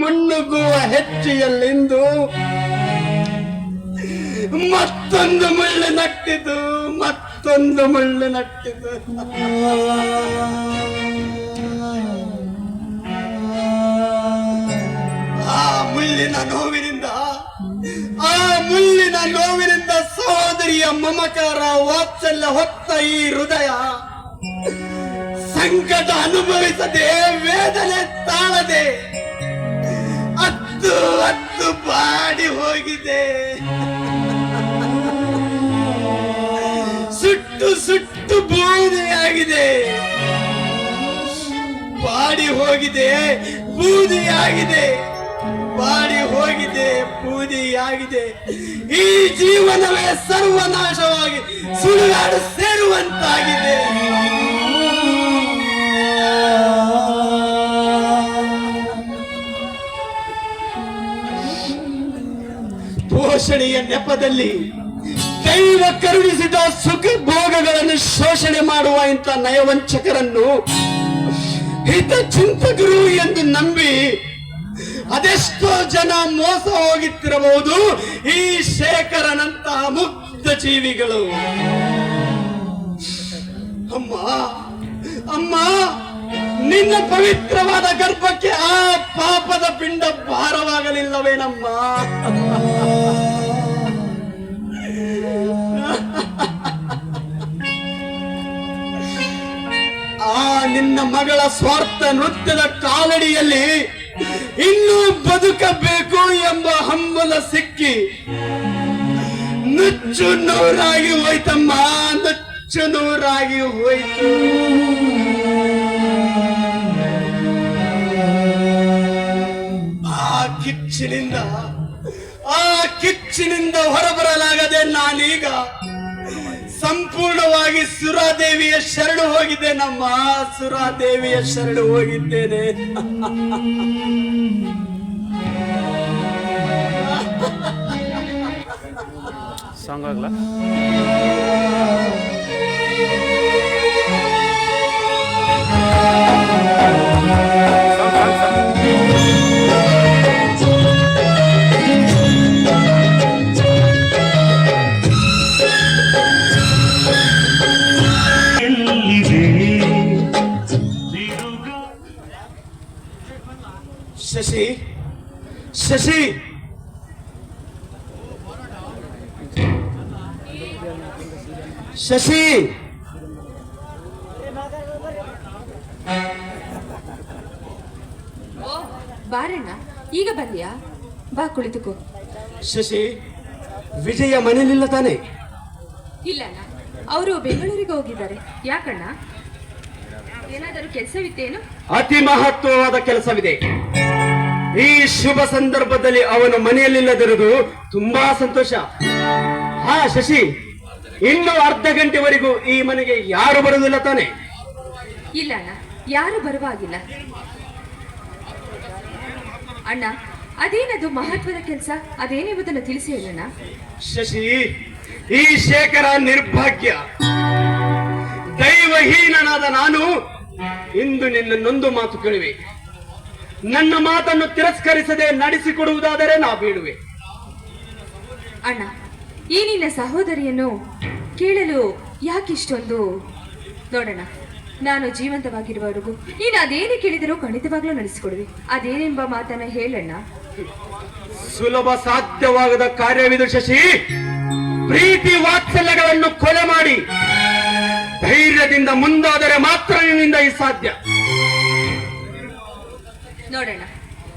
ಮುನ್ನುಗ್ಗುವ ಹೆಚ್ಚಿಯಲ್ಲಿಂದು ಮತ್ತೊಂದು ಮುಳ್ಳು ನಟ್ಟಿತು, ಮತ್ತೊಂದು ಮುಳ್ಳು ನಟ್ಟಿತು. ಆ ಮುಳ್ಳಿನ ನೋವಿನಿಂದ, ಆ ಮುಳ್ಳಿನ ನೋವಿನಿಂದ ಸಹೋದರಿಯ ಮಮಕಾರ ವಾತ್ಸಲ್ಯ ಹೊತ್ತ ಈ ಹೃದಯ. ಸಂಕಟ ಅನುಭವಿಸದೆ, ವೇದನೆ ತಾಳದೆ ಹತ್ತು ಹತ್ತು ಬಾಡಿ ಹೋಗಿದೆ. ಸುಟ್ಟು ಸುಟ್ಟು ಬೂದಿಯಾಗಿದೆ. ಬಾಡಿ ಹೋಗಿದೆ, ಬೂದಿಯಾಗಿದೆ. ಬಾಡಿ ಹೋಗಿದೆ, ಬೂದಿಯಾಗಿದೆ. ಈ ಜೀವನವೇ ಸರ್ವನಾಶವಾಗಿ ಸುಳಿಯಾಡು ಸೇರುವಂತಾಗಿದೆ. ಪೋಷಣೆಯ ನೆಪದಲ್ಲಿ ದೈವ ಕರುಣಿಸಿದ ಸುಖ ಭೋಗಗಳನ್ನು ಶೋಷಣೆ ಮಾಡುವ ಇಂಥ ನಯವಂಚಕರನ್ನು ಹಿತ ಚಿಂತಕರು ಎಂದು ನಂಬಿ ಅದೆಷ್ಟೋ ಜನ ಮೋಸ ಹೋಗುತ್ತಿರಬಹುದು ಈ ಶೇಖರನಂತಹ ಮುಗ್ಧ ಜೀವಿಗಳು. ಅಮ್ಮ ಅಮ್ಮ, ನಿನ್ನ ಪವಿತ್ರವಾದ ಗರ್ಭಕ್ಕೆ ಆ ಪಾಪದ ಪಿಂಡ ಭಾರವಾಗಲಿಲ್ಲವೇನಮ್ಮ? ಆ ನಿನ್ನ ಮಗಳ ಸ್ವಾರ್ಥ ನೃತ್ಯದ ಕಾಲಡಿಯಲ್ಲಿ ಇನ್ನೂ ಬದುಕಬೇಕು ಎಂಬ ಹಂಬಲ ಸಿಕ್ಕಿ ನುಚ್ಚು ನೂರಾಗಿ ಹೋಯ್ತಮ್ಮ, ನುಚ್ಚು ನೂರಾಗಿ ಹೋಯ್ತು. ಆ ಕಿಚ್ಚಿನಿಂದ ಆ ಕಿಚ್ಚಿನಿಂದ ಹೊರಬರಲಾಗದೆ ನಾನೀಗ ಸಂಪೂರ್ಣವಾಗಿ ಸುರಾದೇವಿಯ ಶರಣು ಹೋಗಿದ್ದೆ ನಮ್ಮ ಸುರಾದೇವಿಯ ಶರಣು ಹೋಗಿದ್ದೇನೆ. ಸಾಂಗ್ ಆಗ್ಲಾ? ಸಾಂಗ್ ಶಶಿ. ಶಶಿ. ಬಾರಣ್ಣ ಈಗ ಬಂದ್ಯಾ ಬಾ ಕುಳಿತುಕೋ. ಶಶಿ ವಿಜಯ ಮನೇಲಿಲ್ಲ ತಾನೆ? ಇಲ್ಲಣ್ಣ ಅವರು ಬೆಂಗಳೂರಿಗೆ ಹೋಗಿದ್ದಾರೆ. ಯಾಕಣ್ಣ? ಏನಾದರೂ ಕೆಲಸವಿತ್ತೇನು? ಅತಿ ಮಹತ್ವವಾದ ಕೆಲಸವಿದೆ. ಈ ಶುಭ ಸಂದರ್ಭದಲ್ಲಿ ಅವನು ಮನೆಯಲ್ಲಿಲ್ಲದಿರುವುದು ತುಂಬಾ ಸಂತೋಷ. ಹಾ ಶಶಿ ಇನ್ನು ಅರ್ಧ ಗಂಟೆವರೆಗೂ ಈ ಮನೆಗೆ ಯಾರು ಬರುವುದಿಲ್ಲ ತಾನೆ? ಇಲ್ಲ ಅಣ್ಣ ಯಾರು ಬರುವಾಗಿಲ್ಲ. ಅಣ್ಣ ಅದೇನದು ಮಹತ್ವದ ಕೆಲಸ? ಅದೇನೆಂಬುದನ್ನು ತಿಳಿಸಿ ಹೇಳಣ್ಣ ಶಶಿ ಈ ಶೇಖರ ನಿರ್ಭಾಗ್ಯ. ದೈವಹೀನನಾದ ನಾನು ಇಂದು ನಿನ್ನನ್ನೊಂದು ಮಾತು ಕೇಳುವೆ. ನನ್ನ ಮಾತನ್ನು ತಿರಸ್ಕರಿಸದೆ ನಡೆಸಿಕೊಡುವುದಾದರೆ ನಾ ಬೀಳುವೆ. ಅಣ್ಣ ಈ ನಿನ್ನ ಸಹೋದರಿಯನ್ನು ಕೇಳಲು ಯಾಕಿಷ್ಟೊಂದು? ನೋಡೋಣ ನಾನು ಜೀವಂತವಾಗಿರುವವರೆಗೂ ನೀನು ಅದೇನು ಕೇಳಿದರೂ ಖಂಡಿತವಾಗ್ಲೂ ನಡೆಸಿಕೊಡುವೆ. ಅದೇನೆಂಬ ಮಾತನ್ನ ಹೇಳಣ್ಣ. ಸುಲಭ ಸಾಧ್ಯವಾಗದ ಕಾರ್ಯವಿದು ಶಶಿ ಪ್ರೀತಿ ವಾತ್ಸಲ್ಯಗಳನ್ನು ಕೊಲೆ ಮಾಡಿ ಧೈರ್ಯದಿಂದ ಮುಂದಾದರೆ ಮಾತ್ರ ನಿನ್ನಿಂದ ಈ ಸಾಧ್ಯ. ನೋಡೋಣ.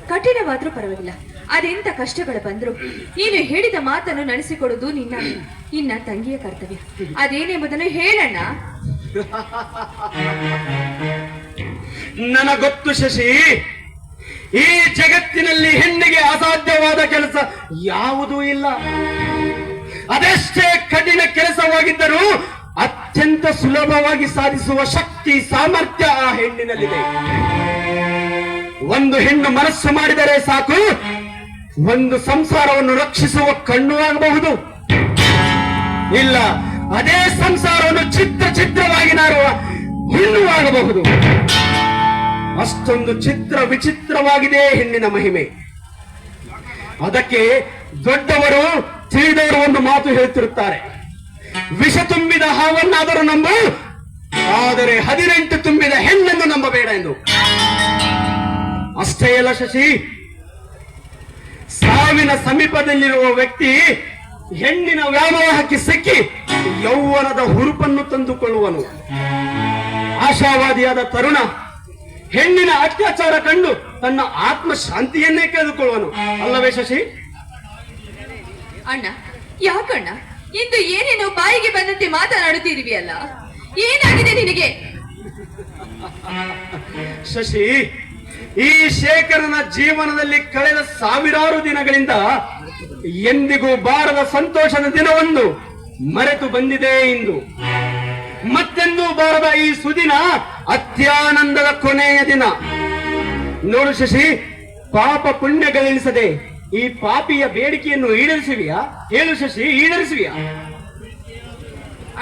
ಕಠಿಣವಾದ್ರೂ ಪರವಾಗಿಲ್ಲ. ಅದೆಂತ ಕಷ್ಟಗಳು ಬಂದ್ರು ನೀನು ಹೇಳಿದ ಮಾತನ್ನು ನಡೆಸಿಕೊಡುವುದು ನಿನ್ನ ನಿನ್ನ ತಂಗಿಯ ಕರ್ತವ್ಯ. ಅದೇನೆಂಬುದನ್ನು ಹೇಳಣ್ಣ. ನನಗೊತ್ತು ಶಶಿ, ಈ ಜಗತ್ತಿನಲ್ಲಿ ಹೆಣ್ಣಿಗೆ ಅಸಾಧ್ಯವಾದ ಕೆಲಸ ಯಾವುದೂ ಇಲ್ಲ. ಅದೆಷ್ಟೇ ಕಠಿಣ ಕೆಲಸವಾಗಿದ್ದರೂ ಅತ್ಯಂತ ಸುಲಭವಾಗಿ ಸಾಧಿಸುವ ಶಕ್ತಿ, ಸಾಮರ್ಥ್ಯ ಆ ಹೆಣ್ಣಿನಲ್ಲಿದೆ. ಒಂದು ಹೆಣ್ಣು ಮನಸ್ಸು ಮಾಡಿದರೆ ಸಾಕು. ಒಂದು ಸಂಸಾರವನ್ನು ರಕ್ಷಿಸುವ ಕಣ್ಣು ಆಗಬಹುದು. ಇಲ್ಲ, ಅದೇ ಸಂಸಾರವನ್ನು ಚಿತ್ರ ಚಿತ್ರವಾಗಿ ನಾರುವ ಹುಣ್ಣು ಆಗಬಹುದು. ಅಷ್ಟೊಂದು ಚಿತ್ರ ವಿಚಿತ್ರವಾಗಿದೆ ಹೆಣ್ಣಿನ ಮಹಿಮೆ. ಅದಕ್ಕೆ ದೊಡ್ಡವರು ತಿಳಿದವರು ಒಂದು ಮಾತು ಹೇಳ್ತಿರುತ್ತಾರೆ. ವಿಷ ತುಂಬಿದ ಹಾವನ್ನಾದರೂ ನಂಬು, ಆದರೆ ಹದಿನೆಂಟು ತುಂಬಿದ ಹೆಣ್ಣನ್ನು ನಂಬಬೇಡ ಎಂದು. ಅಷ್ಟೇ ಅಲ್ಲ ಶಶಿ. ಸಾವಿನ ಸಮೀಪದಲ್ಲಿರುವ ವ್ಯಕ್ತಿ ಹೆಣ್ಣಿನ ವ್ಯಾಮೋಹಕ್ಕೆ ಸಿಕ್ಕಿ ಯೌವನದ ಹುರುಪನ್ನು ತಂದುಕೊಳ್ಳುವನು. ಆಶಾವಾದಿಯಾದ ತರುಣ ಹೆಣ್ಣಿನ ಅತ್ಯಾಚಾರ ಕಂಡು ತನ್ನ ಆತ್ಮ ಶಾಂತಿಯನ್ನೇ ಕಳೆದುಕೊಳ್ಳುವನು ಅಲ್ಲವೇ ಶಶಿ? ಅಣ್ಣ ಯಾಕಣ್ಣ? ಇಂದು ಏನೇನು ಬಾಯಿಗೆ ಬಂದಂತೆ ಮಾತನಾಡುತ್ತಿರುವಿಯಲ್ಲ ಏನಾಗಿದೆ ನಿನಗೆ? ಶಶಿ ಈ ಶೇಖರನ ಜೀವನದಲ್ಲಿ ಕಳೆದ ಸಾವಿರಾರು ದಿನಗಳಿಂದ ಎಂದಿಗೂ ಬಾರದ ಸಂತೋಷದ ದಿನವೊಂದು ಮರೆತು ಬಂದಿದೆ ಇಂದು. ಮತ್ತೆಂದೂ ಬಾರದ ಈ ಸುದಿನ ಅತ್ಯಾನಂದದ ಕೊನೆಯ ದಿನ. ನೋಡು ಶಶಿ, ಪಾಪ ಪುಣ್ಯಗಳೆನಿಸದೆ ಈ ಪಾಪಿಯ ಬೇಡಿಕೆಯನ್ನು ಈಡೇರಿಸುವಿಯಾ? ಹೇಳು ಶಶಿ, ಈಡೇರಿಸುವಿಯಾ?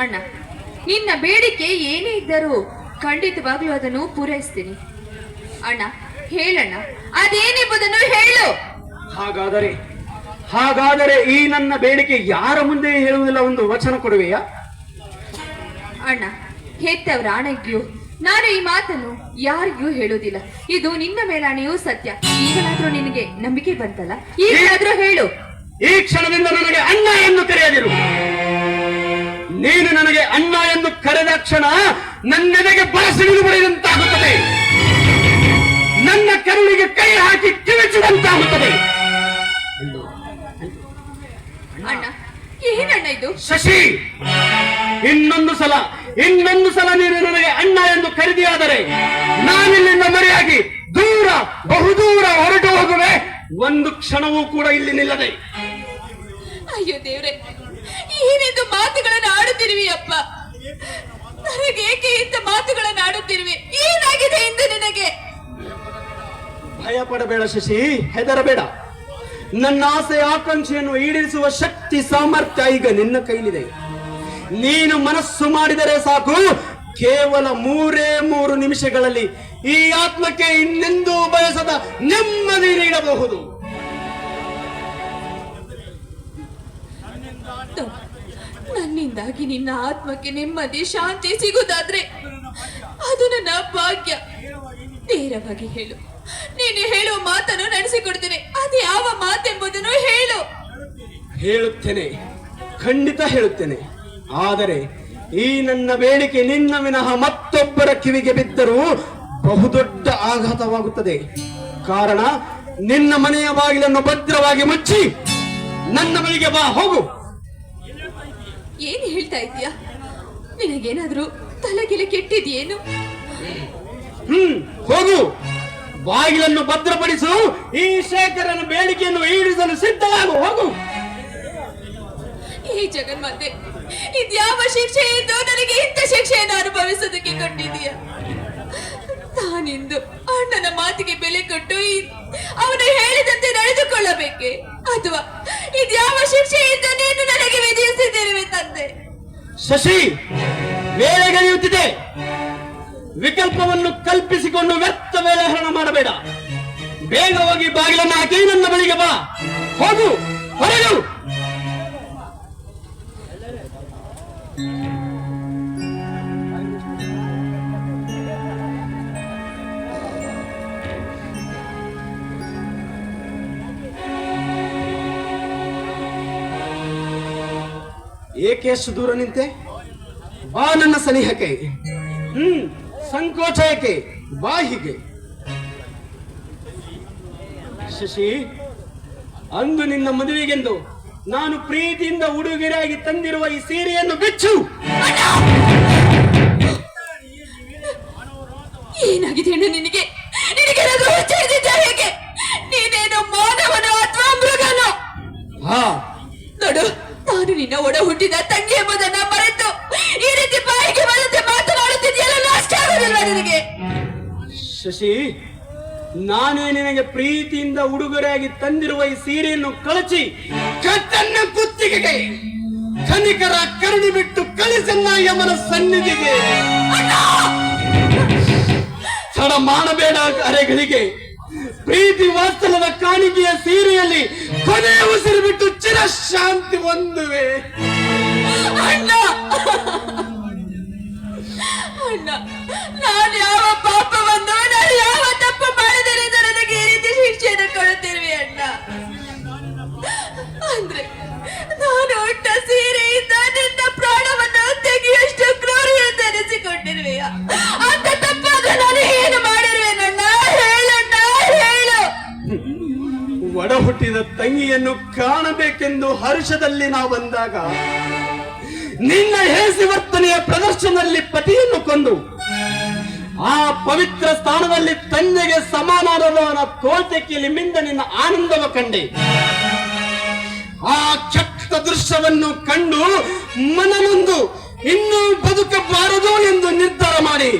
ಅಣ್ಣ, ನಿನ್ನ ಬೇಡಿಕೆ ಏನೇ ಇದ್ದರೂ ಖಂಡಿತವಾಗ್ಲೂ ಅದನ್ನು ಪೂರೈಸ್ತೀನಿ. ಅಣ್ಣ ಹೇಳಣ್ಣ. ಅದೇನೆಂಬುದನ್ನು ಹೇಳು. ಹಾಗಾದರೆ ಹಾಗಾದರೆ ಈ ನನ್ನ ಬೇಡಿಕೆ ಯಾರ ಮುಂದೆ ಹೇಳುವುದಿಲ್ಲ ಒಂದು ವಚನ ಕೊಡುವೆಯಾ? ಅಣ್ಣ ಹೆತ್ತವರ ಆಣೆಗ್ಯೂ. ನಾನು ಈ ಮಾತನ್ನು ಯಾರಿಗೂ ಹೇಳುವುದಿಲ್ಲ. ಇದು ನಿನ್ನ ಮೇಲಾಣೆಯೂ ಸತ್ಯ. ಈಗಲಾದ್ರೂ ನಿನಗೆ ನಂಬಿಕೆ ಬಂತಲ್ಲ? ಈಗಲಾದ್ರೂ ಹೇಳು. ಈ ಕ್ಷಣದಿಂದ ನನಗೆ ಅಣ್ಣ ಎಂದು ಕರೆಯದಿರು. ನೀನು ನನಗೆ ಅಣ್ಣ ಎಂದು ಕರೆದ ಕ್ಷಣ ನನ್ನೆದೆಗೆ ಬಳಸಿ ಬರೆದಂತಾಗುತ್ತದೆ ನನ್ನ ಕರುಳಿಗೆ ಕೈ ಹಾಕಿ ಕಿವಿಚಿದಂತಾಗುತ್ತದೆ ಏನಣ್ಣ ಇದು? ಶಶಿ ಇನ್ನೊಂದು ಸಲ ಇನ್ನೊಂದು ಸಲ ನೀನು ನನಗೆ ಅಣ್ಣ ಎಂದು ಖರೀದಿಯಾದರೆ ನಾನಿಲ್ಲಿಂದ ಮರೆಯಾಗಿ ದೂರ ಬಹುದೂರ ಹೊರಟು ಹೋಗುವೆ. ಒಂದು ಕ್ಷಣವೂ ಕೂಡ ಇಲ್ಲಿ ನಿಲ್ಲದೆ. ಅಯ್ಯೋ ದೇವ್ರೆ ಏನೆಂದು ಮಾತುಗಳನ್ನು ಆಡುತ್ತಿರುವಿ ಅಪ್ಪ? ನನಗೆ ಏಕೆ ಇಂಥ ಮಾತುಗಳನ್ನು ಆಡುತ್ತಿರುವೆ? ಏನಾಗಿದೆ ಇಂದು ನಿನಗೆ? ಭಯ ಪಡಬೇಡ ಶಶಿ, ಹೆದರಬೇಡ. ನನ್ನ ಆಸೆ, ಆಕಾಂಕ್ಷೆಯನ್ನು ಈಡೇರಿಸುವ ಶಕ್ತಿ, ಸಾಮರ್ಥ್ಯ ಈಗ ನಿನ್ನ ಕೈಲಿದೆ. ನೀನು ಮನಸ್ಸು ಮಾಡಿದರೆ ಸಾಕು. ಕೇವಲ ಮೂರೇ ಮೂರು ನಿಮಿಷಗಳಲ್ಲಿ ಈ ಆತ್ಮಕ್ಕೆ ಇನ್ನೆಂದೂ ಬಯಸದ ನೆಮ್ಮದಿ ನೀಡಬಹುದು. ನನ್ನಿಂದಾಗಿ ನಿನ್ನ ಆತ್ಮಕ್ಕೆ ನೆಮ್ಮದಿ, ಶಾಂತಿ ಸಿಗುವುದಾದ್ರೆ ಅದು ನನ್ನ ಭಾಗ್ಯ. ನೇರವಾಗಿ ಹೇಳು. ನೀನು ಹೇಳುವ ಮಾತನ್ನು ನಡೆಸಿಕೊಡ್ತೇನೆ. ಅದು ಯಾವ ಮಾತೆಂಬುದನ್ನು ಹೇಳು. ಹೇಳುತ್ತೇನೆ. ಖಂಡಿತ ಹೇಳುತ್ತೇನೆ. ಆದರೆ ಈ ನನ್ನ ಬೇಡಿಕೆ ನಿನ್ನ ವಿನಃ ಮತ್ತೊಬ್ಬರ ಕಿವಿಗೆ ಬಿದ್ದರೂ ಬಹುದೊಡ್ಡ ಆಘಾತವಾಗುತ್ತದೆ. ಕಾರಣ ನಿನ್ನ ಮನೆಯ ಬಾಗಿಲನ್ನು ಭದ್ರವಾಗಿ ಮುಚ್ಚಿ ನನ್ನ ಬಳಿಗೆ ಬಾ ಹೋಗು. ಏನು ಹೇಳ್ತಾ ಇದೀಯಾ ನಿನಗೇನಾದ್ರೂ ತಲೆಗಿಲೆ ಕೆಟ್ಟಿದೆಯೇನು? ಹ್ಮ್ ಹೋಗು. ಬಾಗಿಲನ್ನು ಭದ್ರಪಡಿಸು ಈ ಶೇಖರನ ಬೇಡಿಕೆಯನ್ನು ಈಡಿಸಲು ಸಿದ್ಧವಾಗು ಹೋಗು. ಈ ಜಗನ್ಮಾತೆ ಇದ್ಯಾವ ಶಿಕ್ಷೆ ಎಂದು ನನಗೆ ಇಂಥ ಶಿಕ್ಷೆಯನ್ನು ಅನುಭವಿಸೋದಕ್ಕೆ ಕೊಟ್ಟಿದೀಯ ನಾನಿಂದು ಅಣ್ಣನ ಮಾತಿಗೆ ಬೆಲೆ ಕೊಟ್ಟು ಅವನು ಹೇಳಿದಂತೆ ನಡೆದುಕೊಳ್ಳಬೇಕೆ? ಅಥವಾ ಇದ್ಯಾವ ಶಿಕ್ಷೆ ಎಂದು ನೀನು ನನಗೆ ವಿಧಿಸಿದ್ದೇನೆ ತಂದೆ? ಶಶಿ ವೇಳೆಗಳೆಯುತ್ತಿದೆ ವಿಕಲ್ಪವನ್ನು ಕಲ್ಪಿಸಿಕೊಂಡು ವ್ಯರ್ಥ ಮೇಲೆ ಹರಣ ಮಾಡಬೇಡ. ಬೇಗ ಹೋಗಿ ಬಾಗಿಲನ್ನು ಹಾಕಿ ನನ್ನ ಬಳಿಗೆ ಬಾ. ಹೋಗು ಹೊರಗು ಏಕೆ ಎಷ್ಟು ದೂರ ನಿಂತೆ? ಬಾ ನನ್ನ ಸನಿಹಕ್ಕೆ. ಹ್ಮ್. ಸಂಕೋಚ ಏಕೆ? ಬಾ ಹೀಗೆ. ಶಶಿ ಅಂದು ನಿನ್ನ ಮದುವೆಗೆಂದು ನಾನು ಪ್ರೀತಿಯಿಂದ ಉಡುಗೊರೆಯಾಗಿ ತಂದಿರುವ ಈ ಸೀರೆಯನ್ನು ಬಿಚ್ಚು! ಏನಾಗಿದೆ ನಿನಗೆ? ನೀನೇನು ಮಾನವನೋ ಅಥವಾ ಮೃಗನೋ? ನೋಡು ನಾನು ನಿನ್ನ ಒಡ ಹುಟ್ಟಿದ ತಂಗಿ ಎಂಬುದನ್ನ ಮರೆತು ಈ ರೀತಿ ಬಾಯಿಗೆ ಬಂದಂತೆ ಮಾತನಾಡುತ್ತಿದೆಯಲ್ಲ ನಿನಗೆ ಶಶಿ ನಾನೇ ನಿನಗೆ ಪ್ರೀತಿಯಿಂದ ಉಡುಗೊರೆಯಾಗಿ ತಂದಿರುವ ಈ ಸೀರೆಯನ್ನು ಕಳಚಿ ಕಟ್ಟನ್ನ ಕುತ್ತಿಗೆಗೆ ಕನಿಕರ ಕರುಣಿ ಬಿಟ್ಟು ಕಳಿಸನ್ನ ಯಮನ ಸನ್ನಿಧಿಗೆ. ಸಡ ಮಾಡಬೇಡ ಅರೆಗಳಿಗೆ. ಪ್ರೀತಿ ವಾತ್ಸಲ್ಯದ ಕಾಣಿಕೆಯ ಸೀರೆಯಲ್ಲಿ ಕೊನೆಯ ಉಸಿರು ಬಿಟ್ಟು ಚಿರಶಾಂತಿ ಹೊಂದುವೆ. ಅಣ್ಣ! ನಾನು ಯಾವ ಪಾಪವನ್ನು ನಾನು ಯಾವ ತಪ್ಪು ಮಾಡಿದರೆ ನನಗೆ ಈ ರೀತಿ ಶಿಕ್ಷೆಯನ್ನು ಕೊಡುತ್ತಿರುವೆ ಅಣ್ಣ. ಅಂದ್ರೆ ನಾನು ಉಟ್ಟ ಸೀರೆಯಿಂದ ನಿನ್ನ ಪ್ರಾಣವನ್ನು ತೆಗೆಯಷ್ಟು ಕ್ರೂರಿ ಅಂತ ಅನಿಸಿಕೊಂಡಿರುವೆಯ? ಅಂತ ತಪ್ಪಾದ್ರೆ ನಾನು ಏನು ಮಾಡಿರುವೆನಣ್ಣ? ಹೇಳಣ್ಣ ಹೇಳು. ಒಡ ಹುಟ್ಟಿದ ತಂಗಿಯನ್ನು ಕಾಣಬೇಕೆಂದು ಹರ್ಷದಲ್ಲಿ ನಾವು ಬಂದಾಗ ನಿನ್ನ ಹೇಸಿ ವರ್ತನೆಯ ಪ್ರದರ್ಶನದಲ್ಲಿ ಪತಿಯನ್ನು ಕೊಂದು ಆ ಪವಿತ್ರ ಸ್ಥಾನದಲ್ಲಿ ತಂದೆಗೆ ಸಮಾನಾದವನ ತೋಳ್ತೆಕೆಯಲ್ಲಿ ಮಿಂದ ನಿನ್ನ ಆನಂದವ ಕಂಡೆ. ಆ ಕೆಟ್ಟ ದೃಶ್ಯವನ್ನು ಕಂಡು ಮನನೊಂದು, ಇನ್ನೂ ಬದುಕಬಾರದು ಎಂದು ನಿರ್ಧಾರ ಮಾಡಿ.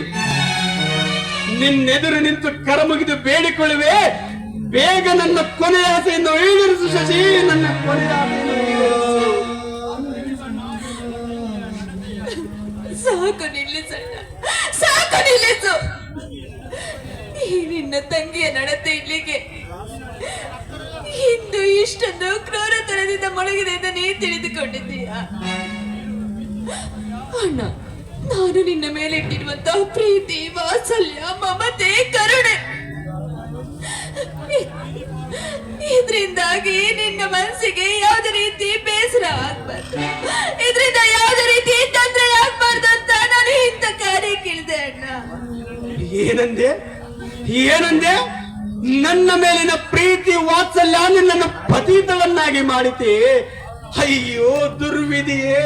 ನಿನ್ನೆದುರು ನಿಂತು ಕರಮುಗಿದು ಬೇಡಿಕೊಳ್ಳುವೆ. ಬೇಗ ನನ್ನ ಕೊನೆಯ ಆಸೆಯನ್ನು ಈಡೇರಿಸು ಶಶಿ, ನನ್ನ ಕೊನೆಯ ಆಸೆಯನ್ನು. ಸಾಕು ನಿಲ್ಲಿಸಣ್ಣ ಸಾಕು ನಿಲ್ಲಿಸು ಈ ನಿನ್ನ ತಂಗಿಯ ನಡತೆ ಇಲ್ಲಿಗೆ. ಇಂದು ಇಷ್ಟೊಂದು ಕ್ರೂರತನದಿಂದ ಮೊಳಗಿದೆ ಎಂದು ನೀ ತಿಳಿದುಕೊಂಡಿದ್ದೀಯ? ಅಣ್ಣ, ನಾನು ನಿನ್ನ ಮೇಲೆ ಇಟ್ಟಿರುವಂತಹ ಪ್ರೀತಿ, ವಾತ್ಸಲ್ಯ, ಮಮತೆ, ಕರುಣೆ. ಇದರಿಂದಾಗಿ ನಿನ್ನ ಮನಸ್ಸಿಗೆ ಯಾವುದೇ ರೀತಿ ಬೇಸರ ಆಗ್ಬಾರ್ದು. ಇದರಿಂದ ಯಾವುದೇ ರೀತಿ ತೊಂದರೆ ಕಾರ್ಯ ಕೇಳಿದೆ ಅಣ್ಣ? ಏನಂದೆ? ಏನಂದೆ? ನನ್ನ ಮೇಲಿನ ಪ್ರೀತಿ ವಾತ್ಸಲ್ಯ ನಿನ್ನನ್ನು ಪತೀತವನ್ನಾಗಿ ಮಾಡಿತೆ. ಅಯ್ಯೋ, ದುರ್ವಿಧಿಯೇ.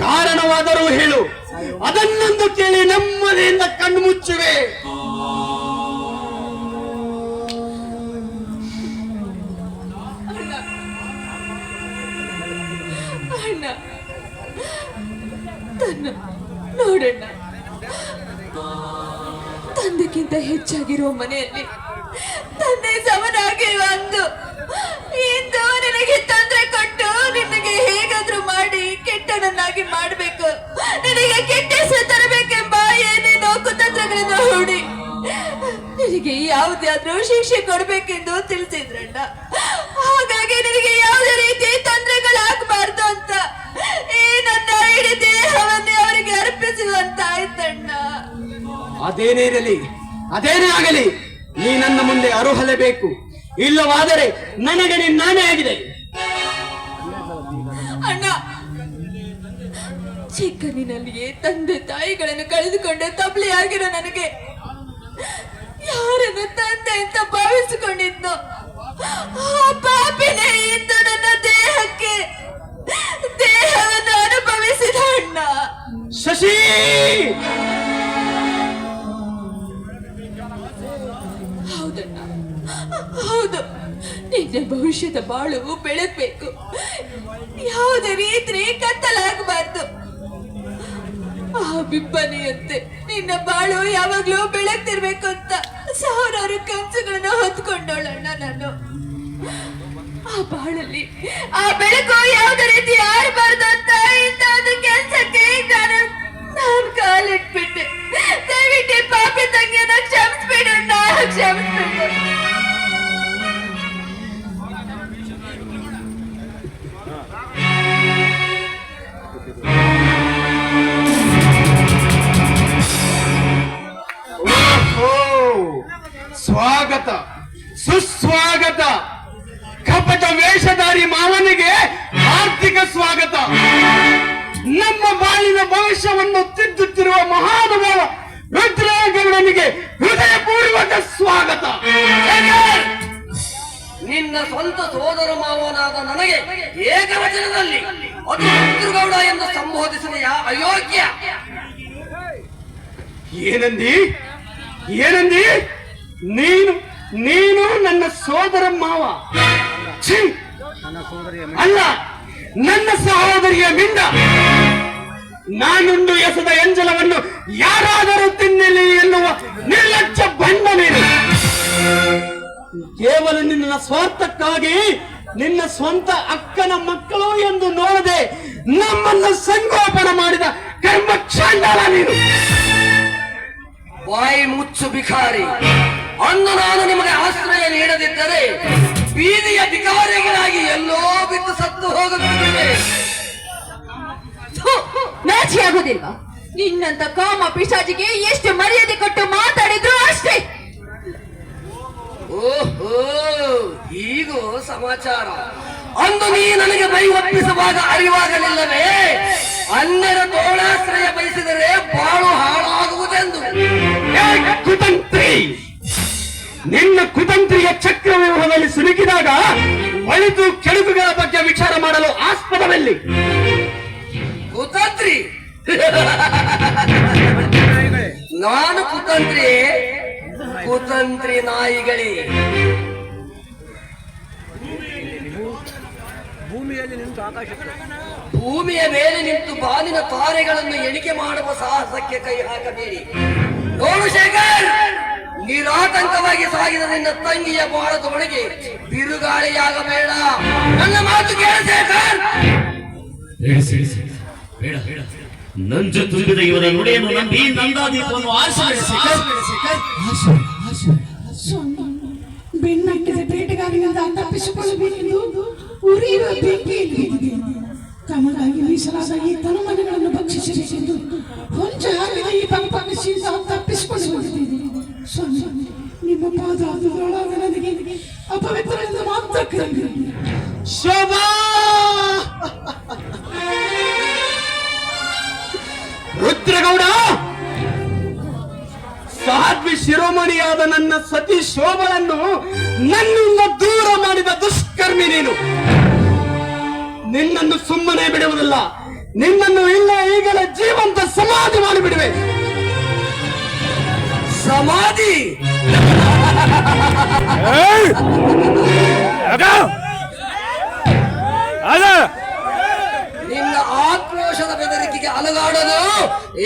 ಕಾರಣವಾದರೂ ಹೇಳು, ಅದನ್ನೊಂದು ಕೇಳಿ ನಮ್ಮದೆಯಿಂದ ಕಣ್ಣು ಮುಚ್ಚುವೆ. ನೋಡಣ್ಣ. ತಂದೆಗಿಂತ ಹೆಚ್ಚಾಗಿರೋ ಮನೆಯಲ್ಲಿ ತಂದೆ ಸಮನಾಗಿರುವ ಅಂದು ಇಂದು ನಿನಗೆ ತೊಂದರೆ ಕೊಟ್ಟು ನಿನಗೆ ಹೇಗಾದ್ರೂ ಮಾಡಿ ಕೆಟ್ಟನನ್ನಾಗಿ ಮಾಡಬೇಕು. ನಿನಗೆ ಕೆಟ್ಟ ಹೆಸರು ತರಬೇಕೆಂಬ ಏನೇನೋ ಕುತಂತ್ರಗಳನ್ನು ಹೂಡಿ ನಿನಗೆ ಯಾವುದಾದ್ರೂ ಶಿಕ್ಷೆ ಕೊಡ್ಬೇಕೆಂದು ತಿಳಿಸಿದ್ರಣ್ಣ. ಹಾಗಾಗಿ ನಿನಗೆ ಯಾವುದೇ ರೀತಿ ತೊಂದರೆಗಳಾಗಬಾರ್ದು ಅಂತ ಈ ಇಡೀ ದೇಹವನ್ನೇ ಅವರಿಗೆ ಅರ್ಪಿಸುವಂತಾಯ್ತಣ್ಣ ಅದೇನೇ ಇರಲಿ ಅದೇನೇ ಆಗಲಿ ನೀ ನನ್ನ ಮುಂದೆ ಅರುಹಲೇಬೇಕು. ಇಲ್ಲವಾದರೆ ನನಗೆ ನೀನ್ ನಾನೇ ಆಗಿದೆ. ಅಣ್ಣ ಚಿಕ್ಕನಿನಲ್ಲಿಯೇ ತಂದೆ ತಾಯಿಗಳನ್ನು ಕಳೆದುಕೊಂಡೆ ತಬ್ಲಿ ಆಗಿರೋ ನನಗೆ ಯಾರನ್ನು ತಂದೆ ಅಂತ ಭಾವಿಸಿಕೊಂಡಿದ್ನೋ? ಆ ಪಾಪಿನೇ ಇದ್ದು ನನ್ನ ದೇಹಕ್ಕೆ. ದೇಹವನ್ನು ಅನುಭವಿಸಿದ ಅಣ್ಣ. ಶಶಿ! ಹೌದಣ್ಣ. ಹೌದು. ನಿನ್ನ ಭವಿಷ್ಯದ ಬಾಳು ಬೆಳಗ್ಬೇಕು. ಯಾವುದೇ ರೀತಿ ಕತ್ತಲಾಗಬಾರ್ದು. ಆ ಬಿಬ್ಬನೆಯಂತೆ ನಿನ್ನ ಬಾಳು ಯಾವಾಗ್ಲೂ ಬೆಳಗ್ತಿರ್ಬೇಕು ಅಂತ ಸಾವಿರಾರು ಕನಸುಗಳನ್ನ ಹೊತ್ಕೊಂಡೋಳಣ್ಣ ನಾನು. ಆ ಬಾಳಲ್ಲಿ, ಆ ಬೆಳಕು ಯಾವುದೇ ರೀತಿ ಆರಬಾರ್ದು ಅಂತ ಇಂಥ ಕೆಲಸಕ್ಕೆ ನಾನು ನಾನು ಕಾಲಿಟ್ಬಿಟ್ಟೆ. ದಯವಿಟ್ಟು ಪಾಪಿ ತಂಗಿಯನ್ನ ಕ್ಷಮಿಸ್ಬಿಡು ಓಹೋ, ಸ್ವಾಗತ, ಸುಸ್ವಾಗತ. ಕಪಟ ವೇಷಧಾರಿ ಮಾವನಿಗೆ ಆರ್ಥಿಕ ಸ್ವಾಗತ. ನಮ್ಮ ಬಾಳಿನ ಭವಿಷ್ಯವನ್ನು ತಿದ್ದುತ್ತಿರುವ ಮಹಾನುಭಾವ ಹೃದಯ ಹೃದಯಪೂರ್ವಕ ಸ್ವಾಗತ. ನಿನ್ನ ಸ್ವಂತ ಸೋದರ ಮಾವನಾದ ನನಗೆ ಏಕವಚನದಲ್ಲಿ ಅದು ರುದ್ರಗೌಡ ಎಂದು ಸಂಬೋಧಿಸಿದೆಯಾ ಅಯೋಗ್ಯ. ಏನಂದಿ? ಏನಂದಿ? ನೀನು ನೀನು ನನ್ನ ಸೋದರ ಮಾವ! ಅಲ್ಲ, ನನ್ನ ಸಹೋದರಿಯ ಮಿಂಡ ನಾನುಂಡು ಎಸದ ಎಂಜಲವನ್ನು ಯಾರಾದರೂ ತಿನ್ನಲಿ ಎನ್ನುವ ನಿರ್ಲಕ್ಷ್ಯ ಬಂಡ ನೀನು ಕೇವಲ ನಿನ್ನ ಸ್ವಾರ್ಥಕ್ಕಾಗಿ ನಿನ್ನ ಸ್ವಂತ ಅಕ್ಕನ ಮಕ್ಕಳು ಎಂದು ನೋಡದೆ ನಮ್ಮನ್ನು ಸಂಗೋಪನ ಮಾಡಿದ ಕರ್ಮ ಕ್ಷಾಂಡಾಲ ನೀನು. ಬಾಯಿ ಮುಚ್ಚು ಬಿಖಾರಿ ಅಂದು ನಾನು ನಿಮಗೆ ಆಶ್ರಯ ನೀಡದಿದ್ದರೆ ಬೀದಿಯ ಬಿಕವರಿಗಳಾಗಿ ಎಲ್ಲೋ ಬಿಟ್ಟು ಸತ್ತು ಹೋಗುತ್ತಿದ್ದೇವೆ ಥು, ನಾಚಿ ಆಗುದಿಲ್ವಾ ನಿನ್ನಂತ ಕಾಮ ಪಿಶಾಚಿಗೆ ಎಷ್ಟು ಮರ್ಯಾದೆ ಕೊಟ್ಟು ಮಾತಾಡಿದ್ರು ಅಷ್ಟೇ. ಓಹೋ ಈಗೂ ಸಮಾಚಾರ. ಅಂದು ನೀ ನನಗೆ ಮೈ ಒಪ್ಪಿಸುವಾಗ ಅರಿವಾಗಲಿಲ್ಲವೇ? ಅನ್ನರ ತೋಳಾಶ್ರಯ ಬಯಸಿದರೆ ಬಾಳು ಹಾಳಾಗುವುದೆಂದು. ಕುತಂತ್ರಿ! ನಿನ್ನ ಕುತಂತ್ರಿಯ ಚಕ್ರವ್ಯೂಹದಲ್ಲಿ ಸಿಲುಕಿದಾಗ ಒಳಿತು ಕೆಡುಕುಗಳ ಬಗ್ಗೆ ವಿಚಾರ ಮಾಡಲು ಆಸ್ಪದವಲ್ಲಿ? ಕುತಂತ್ರಿ? ನಾನು ಕುತಂತ್ರಿ. ಕುತಂತ್ರಿ ನಾಯಿಗಳೇ. ಭೂಮಿಯ ಮೇಲೆ ನಿಂತು ಬಾಲಿನ ತಾರೆಗಳನ್ನು ಎಣಿಕೆ ಮಾಡುವ ಸಾಹಸಕ್ಕೆ ಕೈ ಹಾಕಬೇಡಿ. ನೋಡು ಶೇಖರ್! ನಿರಾತಂಕವಾಗಿ ಸಾಗಿದ ನಿನ್ನ ತಂಗಿಯ ಭಾರತ ಒಳಗೆ ಬಿರುಗಾಳಿಯಾಗಬೇಡ. ನನ್ನ ಮಾತು ಕೇಳಬೇಕಾರ ನಂಜ ತುಂಬಿದ ಇವರ ನುಡಿಯನ್ನು ನಂಬಿ ನಂದಾದೀಪವನ್ನು ಆಶ್ರಯಿಸಿ ಬೆನ್ನಕ್ಕಿದ ಬೇಟೆಗಾರನಿಂದ ತಪ್ಪಿಸಿಕೊಳ್ಳಬೇಕೆಂದು ಉರಿಯುವ ಬೆಂಕಿ ಅದರೊಳಗೆ ನನಗೆ ಕರೆದಿರಿ. ಶೋಭಾ! ರುದ್ರಗೌಡ! ಸಾಧ್ವಿ ಶಿರೋಮಣಿಯಾದ ನನ್ನ ಸತಿ ಶೋಭಳನ್ನು ನನ್ನಿಂದ ದೂರ ಮಾಡಿದ ದುಷ್ಕರ್ಮಿ ನೀನು. ನಿನ್ನನ್ನು ಸುಮ್ಮನೆ ಬಿಡುವುದಿಲ್ಲ, ನಿನ್ನನ್ನು ಇಲ್ಲ ಈಗಲೇ ಜೀವಂತ ಸಮಾಧಿ ಮಾಡಿಬಿಡುವೆ. ಸಮಾಧಿ! ನಿನ್ನ ಆಕ್ರೋಶದ ಬೆದರಿಕೆಗೆ ಅಲಗಾಡಲು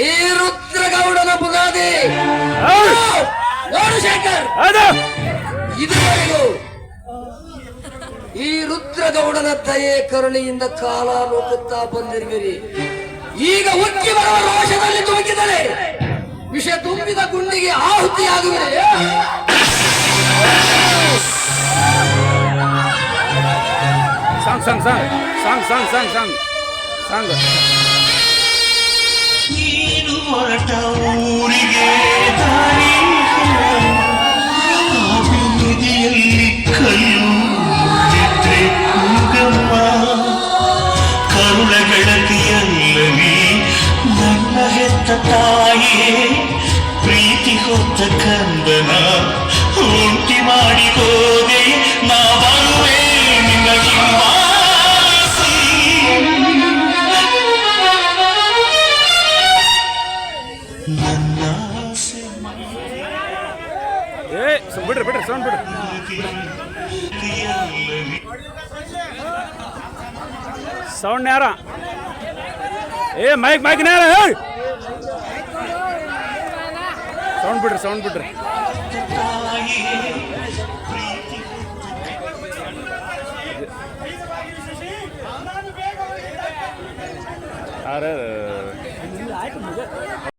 ಈ ರುದ್ರಗೌಡನ ಬುಗಾದಿ! ನೋಡು ಶೇಖರ್. ಇದುವರೆಗೂ ಈ ರುದ್ರಗೌಡನ ದಯೆ ಕರುಣೆಯಿಂದ ಕಾಲ ನೋಡುತ್ತಾ ಬಂದಿರುವಿರಿ. ಈಗ ಉಕ್ಕಿ ಬರುವ ರೋಷದಲ್ಲಿ ತುಮಕಿದರೆ ವಿಷ ತುಂಬಿದ ಗುಂಡಿಗೆ ಆಹುತಿಯಾಗುವಿರಿ. सांग सांग सांग सांग सांग सांग ನೀನು ಹೊರಟ ಊರಿಗೆ ದಾರಿ ನದಿಯಲ್ಲಿ ಕಲ್ಲು ಬಿದ್ರೆ ಕೂಗಮ್ಮ ಕರುಣ ನನ್ನ ಪ್ರೀತಿ ಹೊತ್ತ ಕಂದನ, ಉಂಟಿ ಮಾಡಿಕೋದೆ సౌండ్ నేరం ఏ మైక్ మైక్ నేరం సౌండ్ బిడ్రు సౌండ్ బిడ్రు అరే